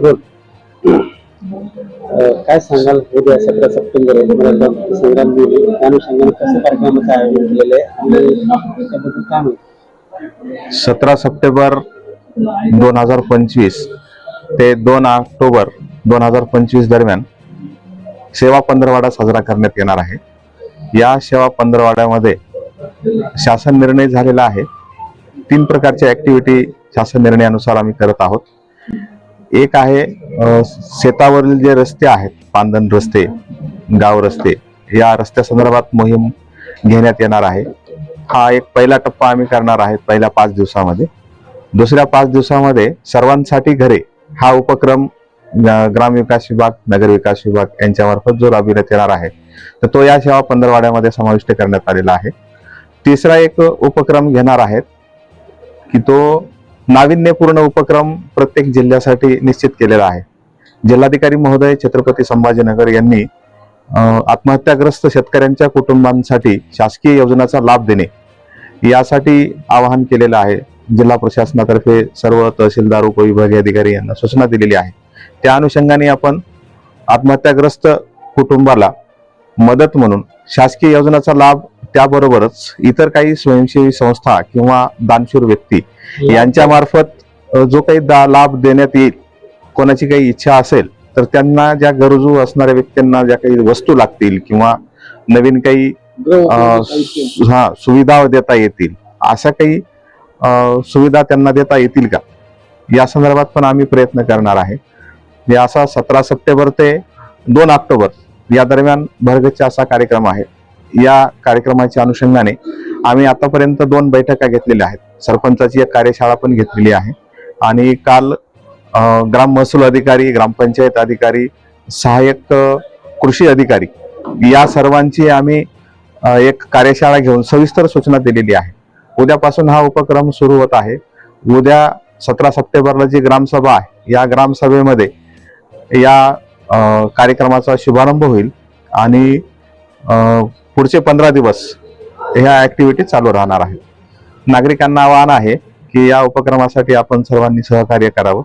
Road काय सांगाल उद्या सतरा सप्टेंबर आहे संग्राम दिली आहे. त्या अनुषंगाने कसं कार्यक्रमाचं आयोजन केलेलं आहे आणि त्याबद्दल काय माहिती सतरा सप्टेंबर दोन हजार पंचवीस ते दोन ऑक्टोबर दोन हजार पंचवीस दरम्यान सेवा पंधरवाडा साजरा करण्यात येणार आहे. या सेवा पंधरवाड्यामध्ये शासन निर्णय झालेला आहे. तीन प्रकारच्या ऍक्टिव्हिटी शासन निर्णयानुसार आम्ही करत आहोत. एक आहे शेतावरील जे रस्ते आहेत पांदन रस्ते गाव रस्ते या रस्त्या संदर्भात मोहीम घेण्यात येणार आहे. हा एक पहिला टप्पा आम्ही करणार आहे पहिल्या पाच दिवसामध्ये. दुसऱ्या पाच दिवसामध्ये सर्वांसाठी घरे हा उपक्रम ग्रामविकास विभाग नगर विकास विभाग यांच्यामार्फत जो राबविण्यात येणार आहे तर तो या सेवा पंधरवाड्यामध्ये समाविष्ट करण्यात आलेला आहे. तिसरा एक उपक्रम घेणार आहेत की तो नाविन्यपूर्ण उपक्रम प्रत्येक जिल्ह्यासाठी निश्चित केलेला आहे. जिल्हाधिकारी महोदय छत्रपती संभाजीनगर यांनी आत्महत्याग्रस्त शेतकऱ्यांच्या कुटुंबांसाठी शासकीय योजनाचा लाभ देणे यासाठी आवाहन केलेलं आहे. जिल्हा प्रशासनातर्फे सर्व तहसीलदार उपविभागीय अधिकारी यांना सूचना दिलेली आहे. त्या अनुषंगाने आपण आत्महत्याग्रस्त कुटुंबाला मदत म्हणून शासकीय योजनाचा लाभ त्याबरोबरच इतर काही स्वयंसेवी संस्था किंवा दानशूर व्यक्ती यांच्या मार्फत जो काही लाभ देण्यात येईल कोणाची काही इच्छा असेल तर त्यांना ज्या गरजू असणाऱ्या व्यक्तींना ज्या काही वस्तू लागतील किंवा नवीन काही हा सुविधा देता येतील अशा काही सुविधा त्यांना देता येतील का? या संदर्भात पण आम्ही प्रयत्न करणार आहे. मी असा सतरा सप्टेंबर ते दोन ऑक्टोबर या दरम्यान भरगच्चा असा कार्यक्रम आहे. या कार्यक्रमाच्या अनुषंगाने आम्ही आतापर्यंत दोन बैठका घेतलेल्या आहेत. सरपंचाची एक कार्यशाळा पण घेतलेली आहे. आणि काल ग्राम महसूल अधिकारी ग्रामपंचायत अधिकारी सहाय्यक कृषी अधिकारी या सर्वांची आम्ही एक कार्यशाळा घेऊन सविस्तर सूचना दिलेली आहे. उद्यापासून हा उपक्रम सुरू होत आहे. उद्या सतरा सप्टेंबरला जी ग्रामसभा आहे या ग्रामसभेमध्ये या कार्यक्रमाचा शुभारंभ होईल आणि पुढचे पंधरा दिवस ह्या ऍक्टिव्हिटी चालू राहणार आहेत. नागरिकांना आवाहन आहे की या उपक्रमासाठी आपण सर्वांनी सहकार्य करावं.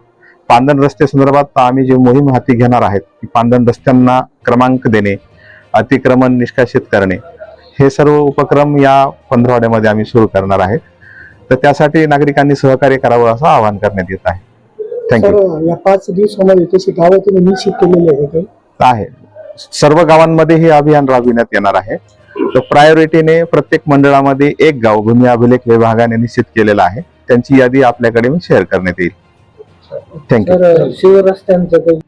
पांदन रस्ते संदर्भात आम्ही जी मोहीम हाती घेणार आहेत की पांदन रस्त्यांना क्रमांक देणे अतिक्रमण निष्कासित करणे हे सर्व उपक्रम या पंधरवाड्यामध्ये आम्ही सुरू करणार आहे तर त्यासाठी नागरिकांनी सहकार्य करावं असं आवाहन करण्यात येत आहे. थँक्यू सर या पाच दिवसामध्ये तशी गावं तुम्ही निश्चित केलेली आहे सर्व गावांमध्ये हे अभियान राबविण्यात येणार आहे. तर प्रायोरिटीने प्रत्येक मंडळामध्ये एक गाव भूमी अभिलेख विभागाने निश्चित केलेलं आहे. त्यांची यादी आपल्याकडे शेअर करण्यात येईल. थँक्यू सर शिवरस्त्यांचं काही